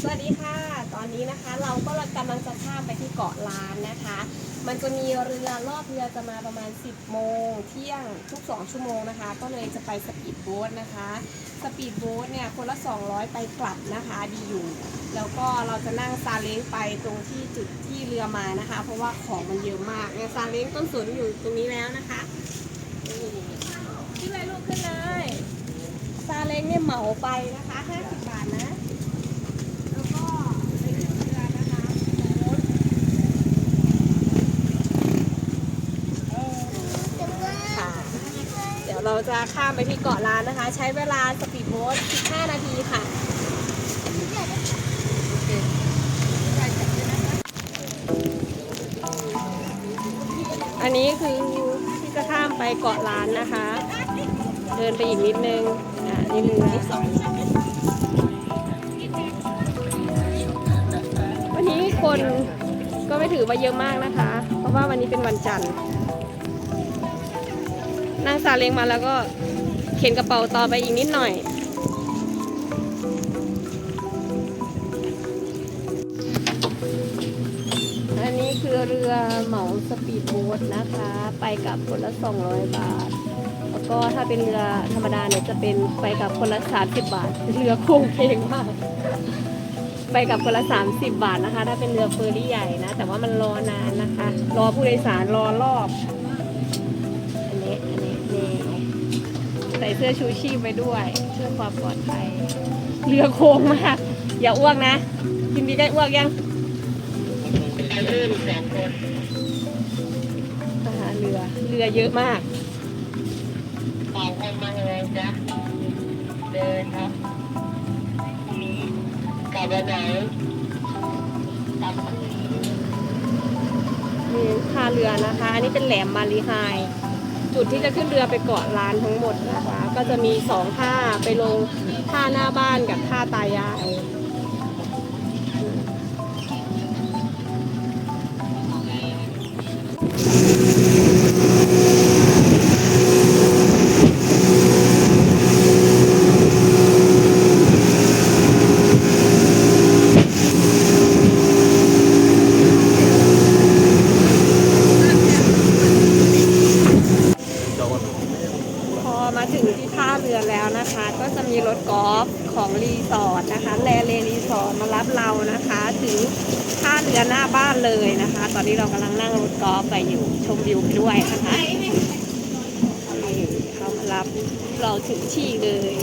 สวัสดีค่ะ ตอนนี้นะคะเราก็กำลังจะข้ามไปที่เกาะล้านนะคะ มันจะมีเรือรอบเรือจะมาประมาณ 10 โมง เที่ยงทุก 2 ชั่วโมงนะคะ ก็เลยจะไปสปีดโบ๊ทนะคะ สปีดโบ๊ทเนี่ยคนละ 200 ไปกลับนะคะดีอยู่ แล้วก็เราจะนั่งซาเล้งไปตรงที่จุดที่เรือมานะคะ เพราะว่าของมันเยอะมากเนี่ยซาเล้งต้นสนอยู่ตรงนี้แล้วนะคะนี่ขึ้นเลยลูกขึ้นเลยซาเล้งเนี่ยเหมาไปนะคะ 50 บาทนะ แล้วก็ไปถึงเรือนะคะโบ๊ทค่ะ เราจะข้ามไปที่เกาะล้านนะคะ ใช้เวลาสปีดโบ๊ท15 นาทีค่ะอันนี้คือที่จะข้ามไปเกาะล้านนะคะ เดินไปอีกนิดนึงอ่านี่เรือวันนี้คนก็ไม่ถือว่าเยอะมากนะคะ เพราะว่าวันนี้เป็นวันจันทร์ นั่งซาเล้งมาแล้วก็เข็นกระเป๋าต่อไปอีกนิดหน่อย อันนี้คือเรือเหมาสปีดโบ๊ทนะคะ ไปกับคนละ 200 บาท แล้วก็ถ้าเป็นเรือธรรมดาเนี่ยจะเป็นไปกับคนละ 30 บาท เรือโค้งเพลงมากไปกับคนละ 30 บาทนะคะ ถ้าเป็นเรือเฟอร์รี่ใหญ่นะ แต่ว่ามันรอนานนะคะ รอผู้โดยสารรอรอบ เสื้อชูชีพไปด้วยเพื่อความปลอดภัย เรือโค้งมาก อย่าอ้วกนะกินดีได้อ้วกยังนะคะเรือเรือเยอะมากสองคนมาเลยจ้ะเดินครับมีกลับวันไหนกลับมีท่าเรือนะคะ อันนี้เป็นแหลมมารีไฮ จุดที่จะขึ้นเรือไปเกาะล้านทั้งหมดนะคะ ก็จะมีสองท่าไปลงท่าหน้าบ้านกับท่าตายาย พอมาถึงที่ท่าเรือแล้วนะคะ ก็จะมีรถกอล์ฟของรีสอร์ทนะคะแลเลรีสอร์ทมารับเรานะคะ ถึงท่าเรือหน้าบ้านเลยนะคะ ตอนนี้เรากำลังนั่งรถกอล์ฟไปอยู่ชมวิวไปด้วยนะคะเขามารับเราถึงที่เลย